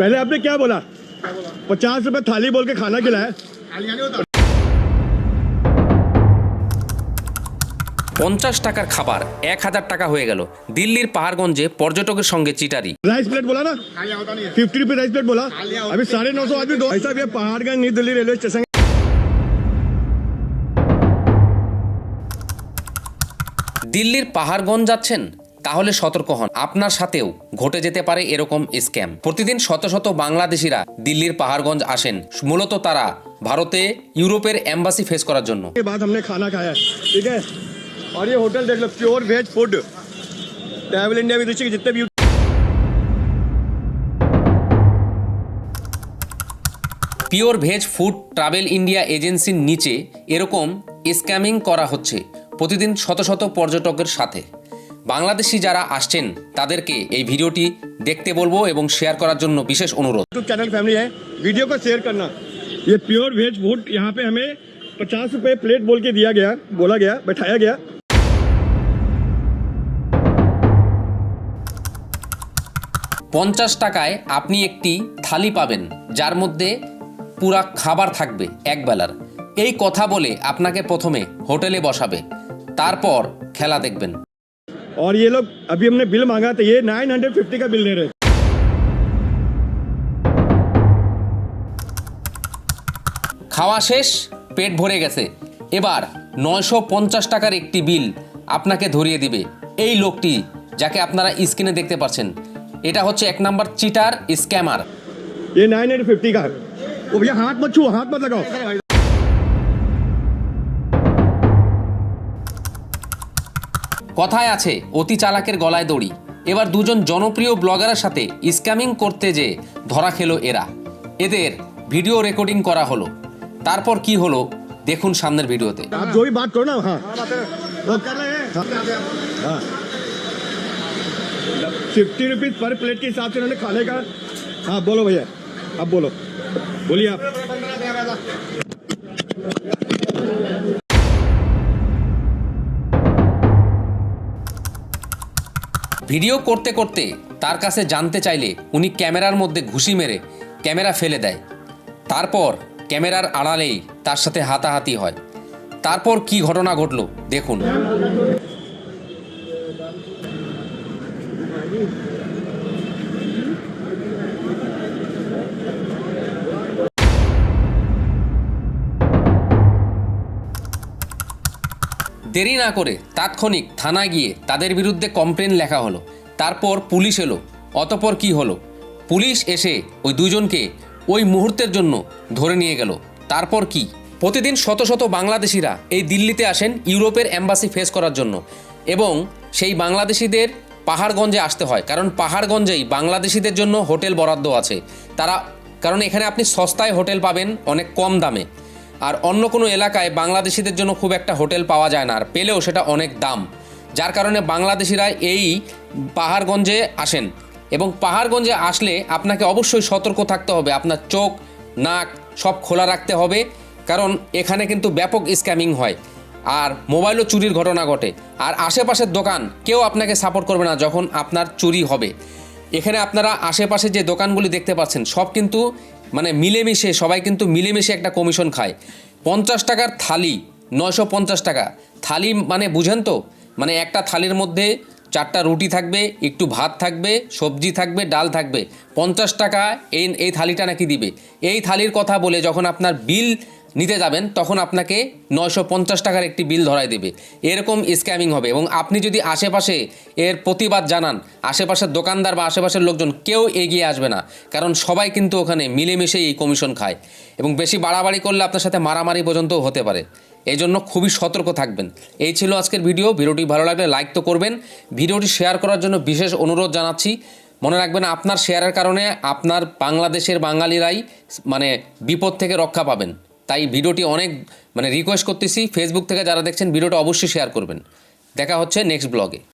पहले आपने क्या बोला पचास रुपए थाली बोल के खाना खिलाया পঞ্চাশ টাকার খাবার এক হাজার টাকা হয়ে গেল দিল্লির পাহাড়গঞ্জে পর্যটকের সঙ্গে চিটারি राइस प्लेट बोला ना फिफ्टी रुपीज राइस प्लेट बोला अभी साढ़े नौ सौ आदमी दो ऐसा भी है, Paharganj New Delhi railway station দিল্লির পাহাড়গঞ্জ যাচ্ছেন তাহলে সতর্ক হন আপনার সাথেও ঘটে যেতে পারে এরকম স্ক্যাম প্রতিদিন শত শত বাংলাদেশিরা দিল্লির পাহাড়গঞ্জ আসেন মূলত তারা ভারতে ইউরোপের এম্বাসি ফেস করার জন্য के बाद हमने खाना खाया ठीक है और ये होटल देख लो pure veg food travel India विदेशी के जितने भी pure veg food travel India এজেন্সির নিচে এরকম স্ক্যামিং করা হচ্ছে প্রতিদিন শত শত পর্যটকের সাথে বাংলাদেশি যারা আসছেন তাদেরকে এই ভিডিওটি দেখতে বলবো এবং শেয়ার করার জন্য বিশেষ অনুরোধ यूट्यूब चैनल फैमिली है वीडियो को शेयर करना ये प्योर वेज फूड यहाँ पे हमें पचास रुपए प्लेट बोल के दिया गया बोला गया बैठाया गया পঞ্চাশ টাকায় আপনি একটি থালি পাবেন যার মধ্যে পুরা খাবার থাকবে একবেলার এই কথা বলে আপনাকে প্রথমে হোটেলে বসাবে তারপর খেলা দেখবেন और ये लोग अभी हमने बिल मांगा तो ये नाइन हंड्रेड फिफ्टी का बिल दे रहे हैं খাওয়া শেষ পেট ভরে গেছে এবার নয়শো পঞ্চাশ টাকার একটি বিল আপনাকে ধরিয়ে দিবে এই লোকটি যাকে আপনারা স্ক্রিনে দেখতে পাচ্ছেন এটা হচ্ছে এক নাম্বার চিটার স্ক্যামার ये नाइन हंड्रेड फिफ्टी का है वो भैया हाथ मत छुओ हाथ मत लगाओ কথায় আছে অতি চালাকের গলায় দড়ি এবার দুজন জনপ্রিয় ব্লগারের সাথে স্ক্যামিং করতে যে ধরা খেলো এরা এদের ভিডিও রেকর্ডিং করা হলো তারপর কি হলো দেখুন সামনের ভিডিওতে आप जो भी बात करो ना हाँ वो कर रहे हैं हाँ फिफ्टी रुपीज पर प्लेट के हिसाब से उन्होंने खाने का हाँ बोलो भैया अब बोलो बोलिए आप ভিডিও করতে করতে তার কাছে জানতে চাইলে উনি ক্যামেরার মধ্যে ঘুষি মেরে ক্যামেরা ফেলে দেয়। তারপর ক্যামেরার আড়ালেই তার সাথে হাতাহাতি হয়। তারপর কি ঘটনা ঘটল দেখুন। দেরি না করে তাৎক্ষণিক থানায় গিয়ে তাদের বিরুদ্ধে কমপ্লেন লেখা হলো। তারপর পুলিশ এলো। অতপর কি হলো? পুলিশ এসে ওই দুজনকে ওই মুহূর্তের জন্য ধরে নিয়ে গেল। তারপর কি? প্রতিদিন শত শত বাংলাদেশিরা এই দিল্লিতে আসেন ইউরোপের এম্বাসি ফেস করার জন্য। এবং সেই বাংলাদেশিদের পাহাড়গঞ্জে আসতে হয়। কারণ পাহাড়গঞ্জেই বাংলাদেশিদের জন্য হোটেল বরাদ্দ আছে। তারা কারণ এখানে আপনি সস্তায় হোটেল পাবেন অনেক কম দামে। আর অন্য কোনো এলাকায় বাংলাদেশিদের জন্য খুব একটা হোটেল পাওয়া যায় না, আর পেলেও সেটা অনেক দাম। যার কারণে বাংলাদেশিরা এই পাহাড়গঞ্জে আসেন এবং পাহাড়গঞ্জে আসলে আপনাকে অবশ্যই সতর্ক থাকতে হবে, আপনার চোখ, নাক সব খোলা রাখতে হবে, কারণ এখানে কিন্তু ব্যাপক স্ক্যামিং হয় আর মোবাইলও চুরির ঘটনা ঘটে। আর আশেপাশের দোকান কেউ আপনাকে সাপোর্ট করবে না যখন আপনার চুরি হবে। এখানে আপনারা আশেপাশে যে দোকানগুলি দেখতে পাচ্ছেন, সব কিন্তু মানে মিলেমিশে, সবাই কিন্তু মিলেমিশে একটা কমিশন খায়। পঞ্চাশ টাকার থালি, নয়শো পঞ্চাশ টাকা। থালি মানে বুঝেন তো মানে একটা থালির মধ্যে চারটা রুটি থাকবে, একটু ভাত থাকবে, সবজি থাকবে, ডাল থাকবে। পঞ্চাশ টাকা এই এই থালিটা নাকি দিবে। এই থালির কথা বলে যখন আপনার বিল নিতে যাবেন, তখন আপনাকে নয়শো পঞ্চাশ টাকার একটি বিল ধরায় দেবে। এরকম স্ক্যামিং হবে এবং আপনি যদি আশেপাশে এর প্রতিবাদ জানান, আশেপাশের দোকানদার বা আশেপাশের লোকজন, কেউ এগিয়ে আসবে না। কারণ সবাই কিন্তু ওখানে মিলেমিশে এই কমিশন খায় এবং বেশি বাড়াবাড়ি করলে আপনার সাথে মারামারি পর্যন্তও হতে পারে। এই জন্য খুবই সতর্ক থাকবেন। এই ছিল আজকের ভিডিও ভিডিওটি ভালো লাগলে লাইক তো করবেন। ভিডিওটি শেয়ার করার জন্য বিশেষ অনুরোধ জানাচ্ছি। মনে রাখবেন, আপনার শেয়ারের কারণে আপনার বাংলাদেশের বাঙালিরাই মানে বিপদ থেকে রক্ষা পাবেন। তাই ভিডিওটি অনেক মানে রিকোয়েস্ট করতেছি ফেসবুক থেকে যারা দেখছেন, ভিডিওটা অবশ্যই শেয়ার করবেন। দেখা হচ্ছে নেক্সট ব্লগে